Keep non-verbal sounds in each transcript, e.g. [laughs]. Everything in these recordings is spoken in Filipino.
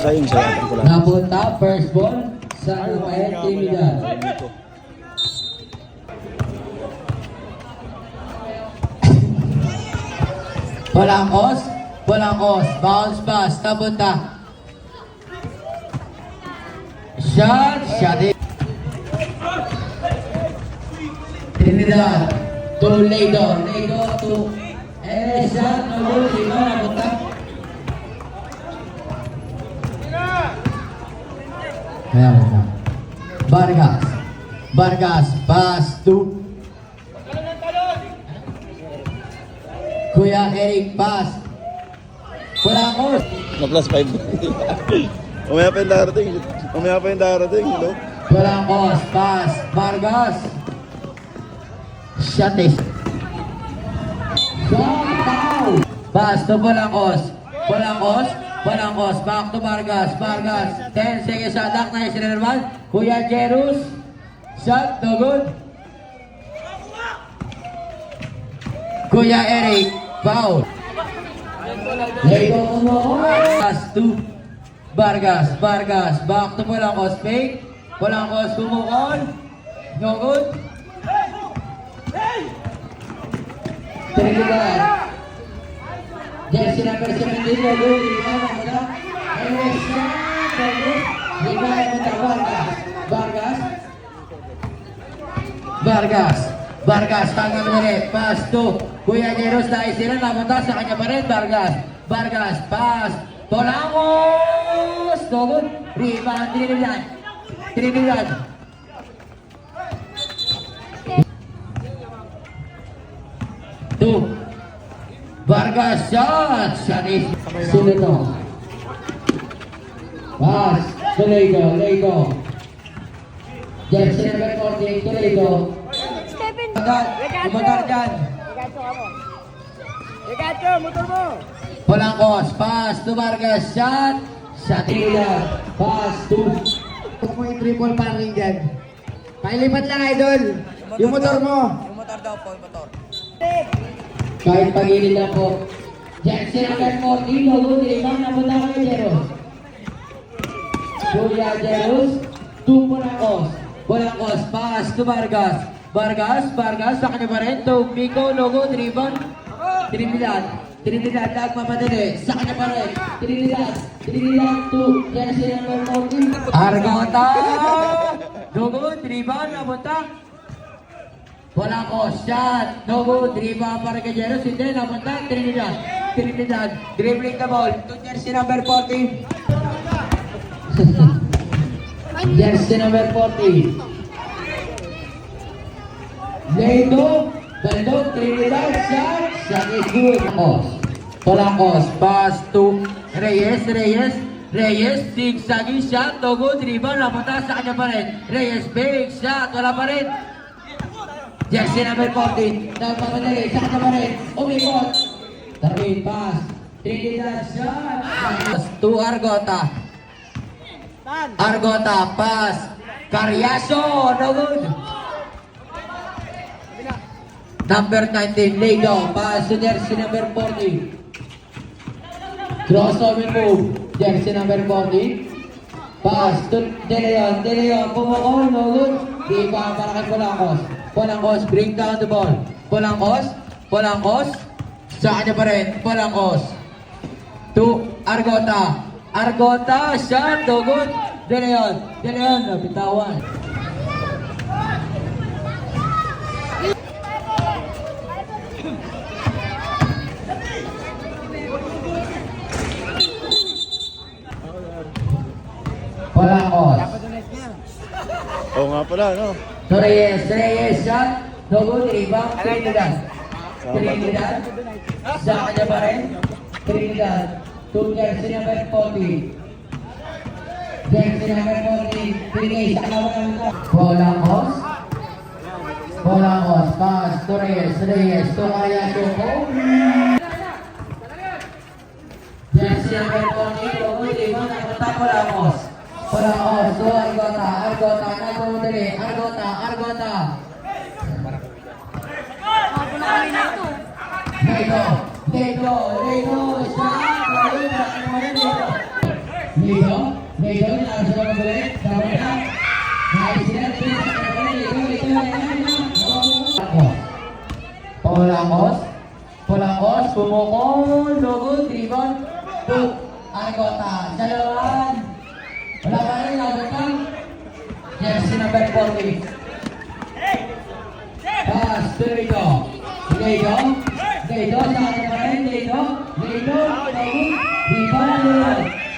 Dahil sa akin ko lang. Napunta, first ball sa Rafael Trinidad. Walang os, walang os. Bounce pass, napunta. Shot, shot it. Trinidad, to Lado, Lado to eh, shot, no goal, lima, napunta. Kaya mo na. Vargas. Vargas. Pass to. Kuya Eric. Pass. Walang os. Na plus 5. Umaya pa yung darating. Umaya pa yung darating. Walang os. Pass. Vargas. Shot is. Down. Pass to walang os. Walang os. Walang os. Back to Vargas. Vargas. 10 seconds sa attack. Nice naman. Kuya Jerus. Shot. No good. Kuya Eric. Foul. Lego. Pass to Vargas. Vargas. Back to walang os. Fake. Walang os. Bumukol. No good. Trinidad. Jersey number 17, no good. Lima na muna. Anyway, shot. No good. Lima na muna. Vargas. Vargas. Vargas. Vargas, tanggal ulit. Pass to Kuya Jeros. Dahil sila napunta sa kanya pa rin. Vargas. Vargas. Pass. Polangos. No good. Rebound. Trinidad. Trinidad. Two. Vargas shot. Is sino to? Pass. Toledo. Toledo. Jersey number 14. Toledo. Stephen! Agad. Umagar dyan. Ikacho, motor mo! Polangos. Pass to Vargas. Shot. Trinidad. Pass to Huwag mo yung triple parking dyan. Pailipat lang, idol. Yung motor mo. Kahit pagilid lang po. Jersey number 14. No good. Rebound. Napunta kayo Jeros. Kuya Jeros. Polangos. Polangos. Pass to Vargas. Vargas. Vargas. Sa kanya pa rin. To Miko. No good. Rebound. Trinidad. Trinidad. Nagmamadali. Sa kanya pa rin. Trinidad. Trinidad to Jersey number 14. Argota. No good. Rebound. Napunta. Walang ko, shot, no good, rebound para kay Jeros, hindi, napunta, Trinidad, Trinidad, dribbling the ball, to jersey number 40. [laughs] jersey number 40. Lendo, Lendo, Trinidad, shot, shot is good. Os, Polangos, pass to Reyes, Reyes, Reyes, zigzagging shot, no good, rebound, napunta sa kanya pa rin. Reyes, big shot, wala pa rin. Jersey number 14. Nagmamadali. Sa kanya pa rin. Umikot. Tarwin pass. Trinidad shot. To Argota. Argota pass. Carriaso. No good. Number 19. Lego. Pass to jersey number 40. Crossover move. Jersey number 40. Pass to De Leon. De Leon. Pumukol. No good. Di pa para kay Polangos. Polangos. Bring down the ball. Polangos. Polangos. Sa kanya pa rin. Polangos. To Argota. Argota. Shot. No good. De Leon. De Leon. Napitawan. Polangos. Oo nga pala, no? To Reyes, shot. No good, rebound, Trinidad. Trinidad. Sa kanya pa rin. Trinidad. Jersey number 40. Jersey number 40. Pinigay sa kalawan ng ito. Polangos. Polangos. Pass to Reyes. Reyes. To Ariaso. Jersey number 40. No good, rebound. Napunta Polangos. To Argota. Argota. Nagmamadali. Argota. Argota. Ako na kami na ito. Lego, Lego, Lego, shot, Lego, Lego, Ligo, Ligo, nasa mga balik, dapat na. Nais sila, Ligo, Ligo, Ligo, Ligo, Polangos, Polangos, pumukol, lugod, ribon, two, Argota, dalawan. Jersey number 40. Pass, Ligo, Ligo, Ligo, sa akin pa rin, ribon, lugod.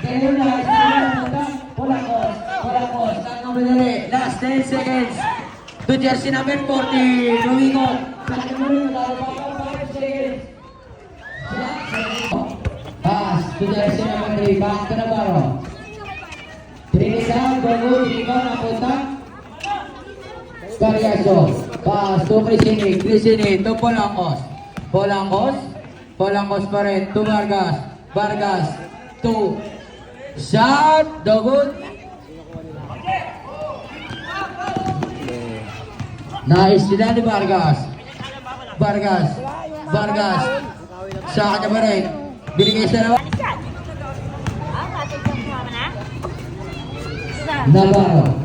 Ganun na, sila, Polangos, Polangos, lang ang madali, last 10 seconds. To jersey number 40, Domingo. Sakit mo rin, lalo pa ako, 5 seconds. Pass to jersey number 3, back to Navarro. Trinidad, Diva, napunta. Cariaso. Pass to Crisini, Crisini, to Polangos. Polangos, Polangos pa rin, to Vargas. Vargas, to Shot, Dogot. Nice sila ni Vargas. Vargas. Vargas. Sa kanya pa rin. Binigay sa naman. Ah,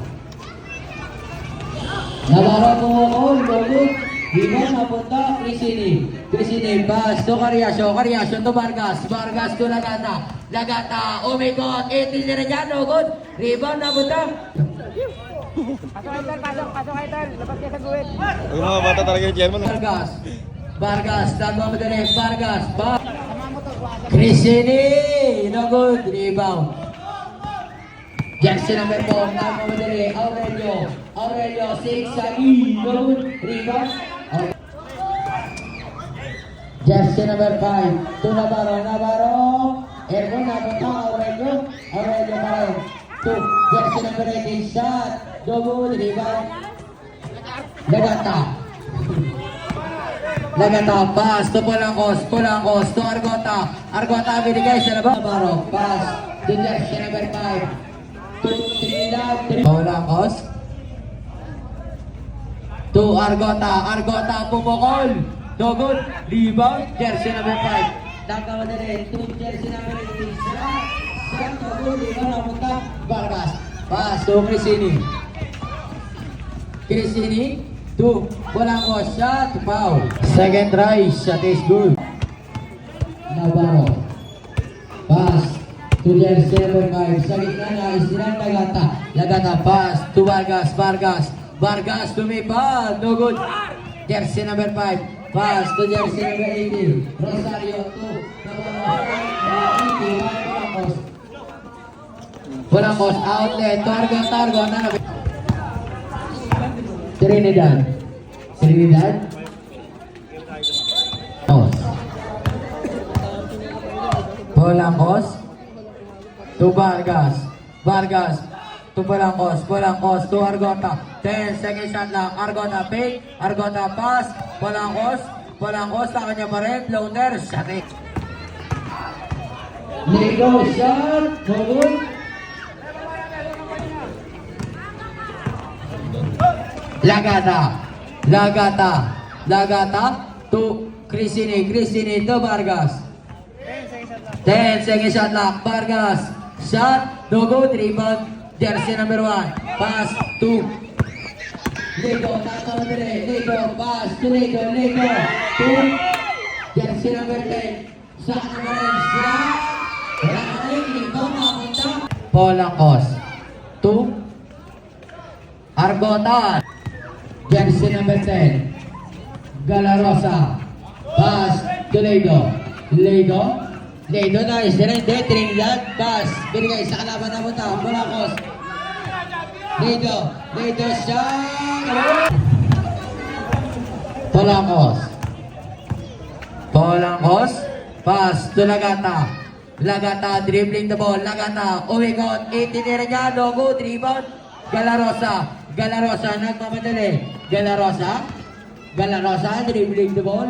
tatay ka mama na? Isa. Navarro. Navarro pumukol. Lugod. Dino napunta. Crisini. Crisini. Bas. To Cariaso. Cariaso to Vargas. Vargas to Lagata. Lagata. Umikot. 18 na dyan. Lugod. Rebound napunta. Pasok tol. Pasok, pasok tol. Labas kayo sa guwit. Yung mga bata talaga yung chairman. Vargas. Vargas. Dagwa madali. Vargas. Ba. Crisini. No good. Rebound. Jersey number 4. Dagwa madali. Aurelio. Aurelio. 6 sa E. Aurelio. Jersey number 5. To Navarro. Navarro. Ergon napunta. Aurelio. Aurelio pa rin. To jersey number 18. Shot. No good. Rebound. Nagata. Nagata, pass to Polangos, Polangos to Argota. Argota binigay sa. Navarro, pass to jersey number 5. To Trinidad. Polangos. To Argota, Argota pumukol. Dogon, rebound, jersey number 5. Nakawa na rin, to jersey number 8. Sira, sira, dogon, rebound, napunta, Vargas. Pass to Crisini. Crisini, two, walang ko, shot, foul. Second try, shot is good. Navarro. Pass to jersey number 5. Sa gitna na, isinan Lagata. Lagata, pass to Vargas, Vargas. Vargas tumipad, no good. Jersey number 5. Pass to jersey number 18. Rosario, two. Navarro, 81, Walang cos, outlet, target, target, ano Trinidad. Trinidad. Os. Bolangkos. To Vargas. Vargas. To Bolangkos. Bolangkos. To Argota. 10 seconds shot lang. Argota fake. Argota pass. Bolangkos. Bolangkos. Sa kanya pa rin. Floater. Shot it. Shot. Good. Lagata. Lagata. Lagata to Crisini. Crisini to Vargas. 10 seconds shot lock. Vargas. Shot. No good. Rebound. Jersey number 1. Pass to Lego. Tatawa dire. Lego. Pass to Lego. Lego. To Jersey number 10. Shot number 1. Shot. Wala ka rin. Mapunta. Polangkos. To Argotan. Jersey number 10. Galarosa. Pass to Lego. Lego. Lego na is rin. De Trinidad. Pass. Binigay sa kalaban na punta. Bulacos. Lego. Lego shot. Polangos. Polangos. Pass to Lagata. Lagata dribbling the ball. Lagata. Uwigot. 18 na rin niya. Logo. Rebound. Galarosa. Galarosa. Nagmamadali. Galarosa. Galarosa. Dribbling the ball.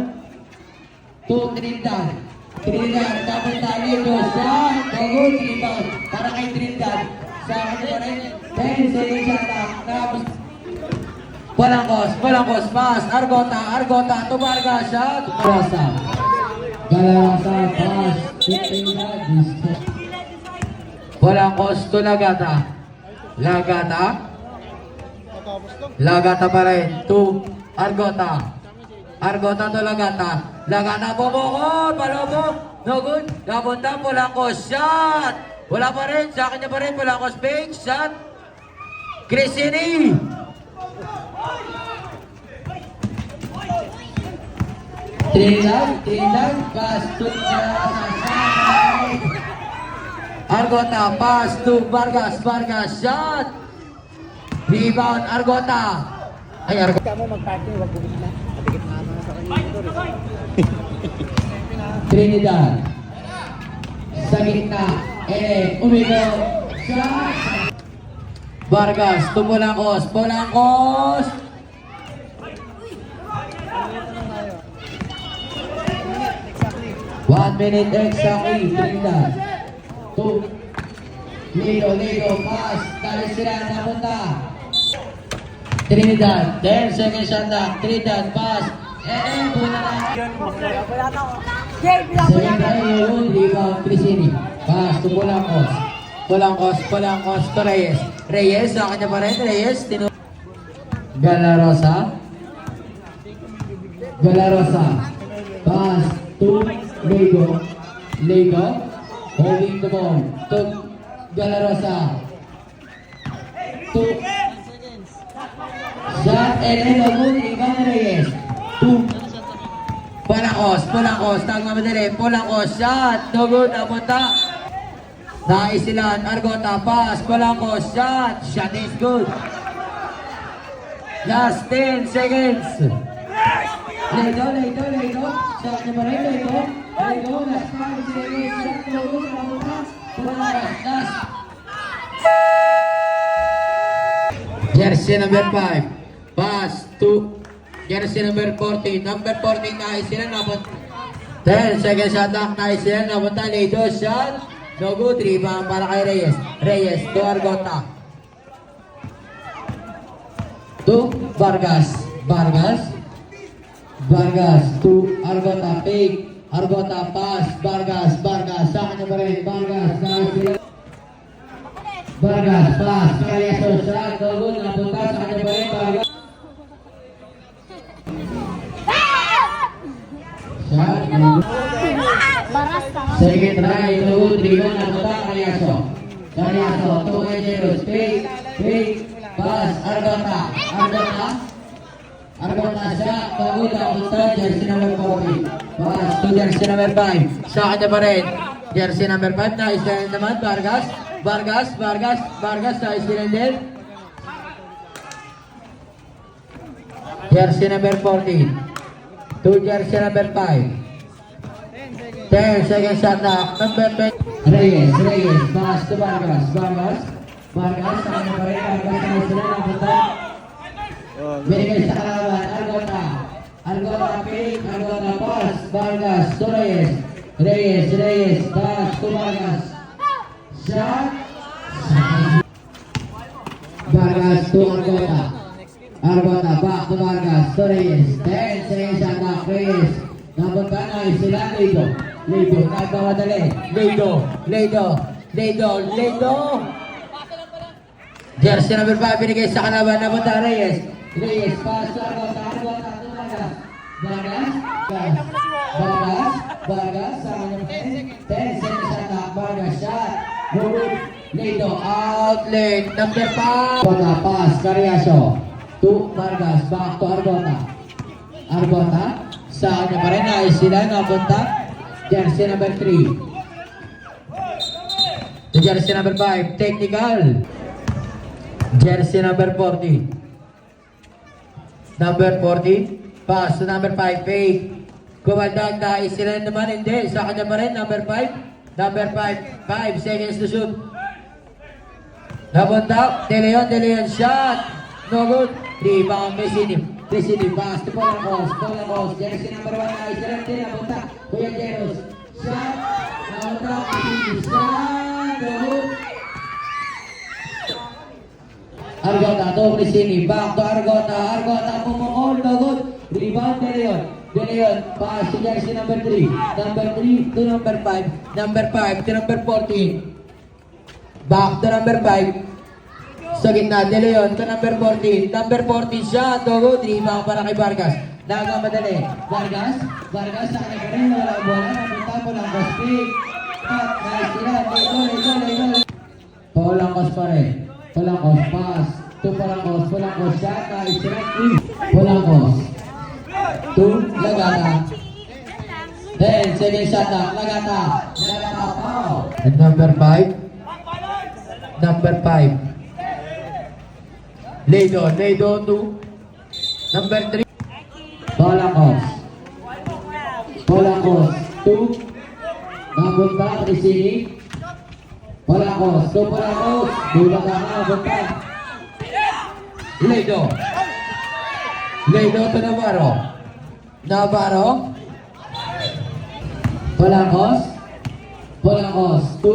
To Trinidad. Trinidad. Dapat tali ito. Shot. Logo. Rebound. Para kay Trinidad. Sa kanya pa rin. 10 seconds shot lang. Tapos Polangos, Polangos, pass, Argota, Argota, shot, Galarosa. Galarosa, pass, to Trinidad. Polangkos to Lagata. Lagata. Pa rin. To Argota. Argota to Lagata. Lagata bumukol. Palubog. No good. Napunta Polangkos. Shot. Wala pa rin. Sa akin niya pa rin. Polangkos fake. Shot. Crisini. Trinidad. Trinidad. Pass to Argota. Pass to Vargas. Vargas. Shot. Rebound. Argota. Ay, Argota. Kaya mo mag-party, huwag bumit na. Matigit na [laughs] Trinidad. Sa gitna. Eh. Shot. Vargas. To Polangkos. Polangkos. One minute exactly. Trinidad. Two. Ligo, Ligo. Pass. Tali sila. Napunta. Trinidad. 10 seconds shot clock. Trinidad. Pass. Eh. Puna na. Ako. Bilang ko yun, rebound, Crisini. Pass to Polangkos. Polangkos, Polangkos to Reyes. Reyes, sa kanya pa rin, Reyes. Tinu Galarosa. Galarosa. Pass to Lego. Lego. Holding the ball. To Galarosa. To Shot and good rebound, Reyes. To Polangkos, Polangkos, tagma madali, Polangkos, shot, no good, napunta. Naisilan, Argota, pass, Polangkos, shot, shot is good. Last 10 seconds. Lego, Lego, Lego, shot niya pa rin, Lego, Lego, last 5 seconds, shot, no good. Polangkos, last. Jersey number 5. Pass to jersey number 14. Number 14 na sila napunta. 10 seconds clock na sila napunta. Lido shot. No good. Rebound para kay Reyes. Reyes to Argota. To Vargas. Vargas. Vargas to Argota. Fake. Argota pass. Vargas. Vargas. Sa kanya pa rin. Vargas. Na sila. Vargas, pass, kaya shot, no good, napunta sa kanya pa rin, Vargas. Shot, no good. Second try, no good, rebound, napunta, Karyaso. Karyaso, to Ejeros, fake, fake, pass, Argota, Argota. Argota no good, napunta, jersey number 40. Pass to jersey number 5. Sa kanya pa rin, jersey number 5 na isa naman, Vargas. Vargas, Vargas, Vargas sa isa din. Jersey number 14. To jersey number 5. 10 seconds na. Number 10. Reyes, Reyes, pass to Vargas, Vargas. Vargas, sa kanya pa rin, Vargas sa isa na napunta. Binigay sa kalaban, Argota. Argota pick, Argota pass, Vargas to Reyes. Reyes, Reyes, pass to Vargas. Shot. Vargas to Argota. Argota back to Vargas to Reyes. 10 seconds shot clock, Reyes. Napunta na sila Lido. Lido, nagmamadali. Lido, Lido, Lido, Lido. Jersey number 5 binigay sa kalaban na punta Reyes. Reyes, to Argota, Argota to Vargas. Vargas, Vargas, Vargas, sa kanya 10 seconds shot clock, Vargas shot. Lido, outlet, number 5. Argota, pass, Cariaso. To Vargas, back to Argota. Argota, sa kanya pa rin na sila napunta. Jersey number 3. To jersey number 5, technical. Jersey number 40. Number 40. Pass to number 5. Fake. Kumaldag na sila naman. Hindi. Sa kanya pa rin. Number 5. Number 5. 5 seconds to shoot. Napunta. De Leon. De Leon shot. No good. Rebound. Mesini. Mesini. Pass to Polacos. Polacos. Jersey number 1 na sila din. Napunta. Kuya Jeros. Shot. Mesini. Shot. Argota to Crisini, back to Argota, Argota pumukol, good, rebound De Leon, De Leon, pass to jersey number 3, number 3 to number 5, number 5 to number 14, Back to number 5. Sa gitna, De Leon to number 14. Number 14 siya. Togo, rebound para kay Vargas. Nagmamadali. Vargas. Vargas sa kanya pa rin. Wala ang bola. Napunta po ng Gospik. At nice sila. Lego, lego, lego. Polangkos pa rin. Polangkos, pass. To Polangkos. Polangkos, shot. Nice sila. Polangkos. To Lagata. Then, second shot na. Lagata. Lagata. Oh. At number 5. Number 5. Ledo. Ledo to number 3. Polangkos. Polangkos. To Nabunta. Risini. Polangkos. To Polangkos. Bulang ka na. Nabunta. Ledo. Ledo to Navarro. Navarro. Polangkos. Polangkos. To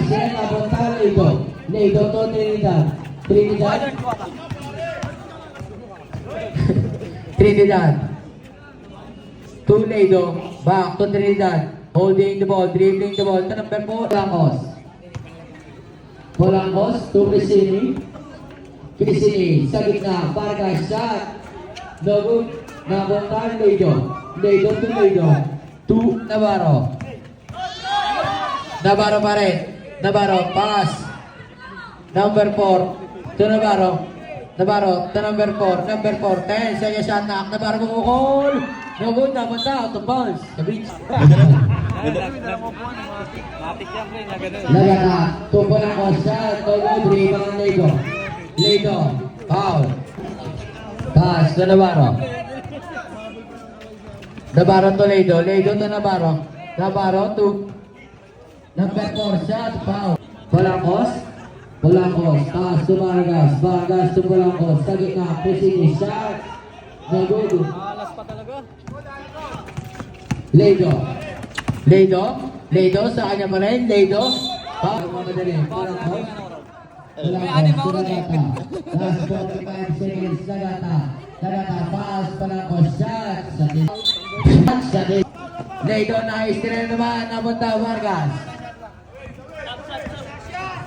isina nabunta. Ledo. Ledo to Trinidad. Trinidad. [laughs] Trinidad. To Ledo. Back to Trinidad. Holding the ball. Dribbling the ball. To number 4. Polangkos. Polangkos. To Crisini. Crisini. Sa gitna. Vargas. Shot. No good. Nabunta. Ledo. Ledo to Ledo. To Navarro. Navarro pa rin. Navarro. Pass. Number 4. To Navarro. Navarro. To number 4. Number 4. 10. Second shot knock. Navarro bumukol. No good. Napunta. Out of bounds. The beach. Lagata. Tupo lang ko siya. No good. Rebound ng Lego. Lego. Foul. Pass. To Navarro. Navarro to Lego. Lego to Navarro. Navarro to Number 4 shot. Foul. Polangkos. Polangkos. Pass to Vargas. Vargas to Polangkos. Sa gitna. Pusini. Shot. No good. Ledo. Ledo. Ledo sa kanya pa rin. Ledo. Pa. Mamadali. Polangkos. Polangkos. To Nagata. Last 45 seconds. Nagata. Nagata. Pass. Polangkos. Shot. Sa gitna. Shot. Sa gitna. Ledo na istirel naman. Napunta Vargas.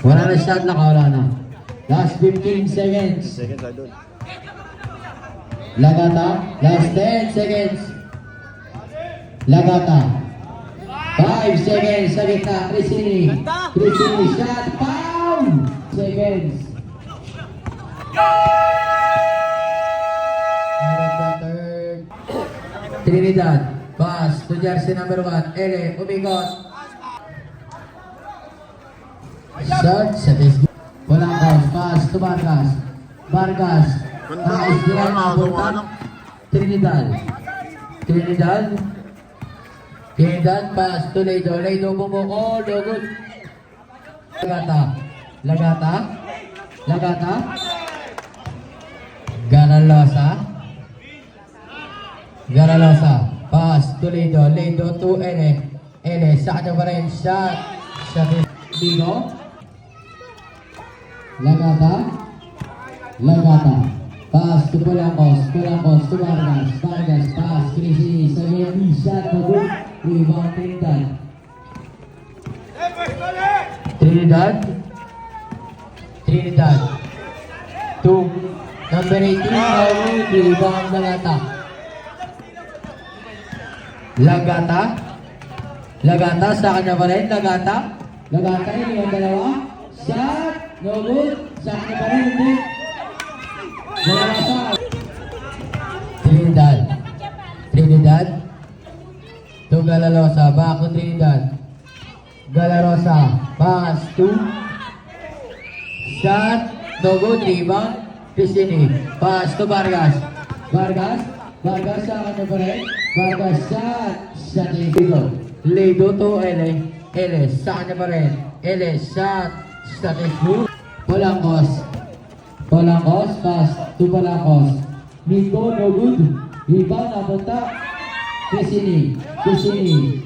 Wala na shot na wala na. Last 15 seconds. Second side doon. Lagata. Last 10 seconds. Lagata. 5 seconds sa gitna. Crisini. Crisini shot. Foul! Seconds. Trinidad. Pass to jersey number 1. Ele. Umigot. Shot sa tisgi. Walang pass. Pass to Vargas. Vargas. Drive na punta. Trinidad. Trinidad. Trinidad pass to Leido. Leido bumukol. Dogot. Lagata. Lagata. Lagata. Garalosa. Garalosa. Pass to Leido. Leido to Ene. Ene. Sa kanya pa rin. Sa Bigo. Lagata. Lagata. Pass to Polacos. Polacos to Vargas. Vargas. Pass. Crisi. Sayang. Shot. Dogot. Rebound Trinidad. Trinidad. Trinidad. Two. Number 18. Raul. Rebound Lagata. Lagata. Lagata. Sa kanya pa rin. Lagata. Lagata. Yun yung dalawa. Shot. No good. Sa kanya pa rin. Hindi. Dalawa sa. Trinidad. Trinidad. To to Trinidad. Galarosa. Pass to. Shot. No good. Piscini. Pass to Vargas. Vargas. Vargas sa kanya pa rin. Vargas shot. Shot Lido. Lido to Ele. Ele. Sa kanya pa rin. Ele. Shot. Shot Polangkos. Polangkos. Pass to Polangkos. Nico. No good. Rebound. Napunta. Piscini. Piscini.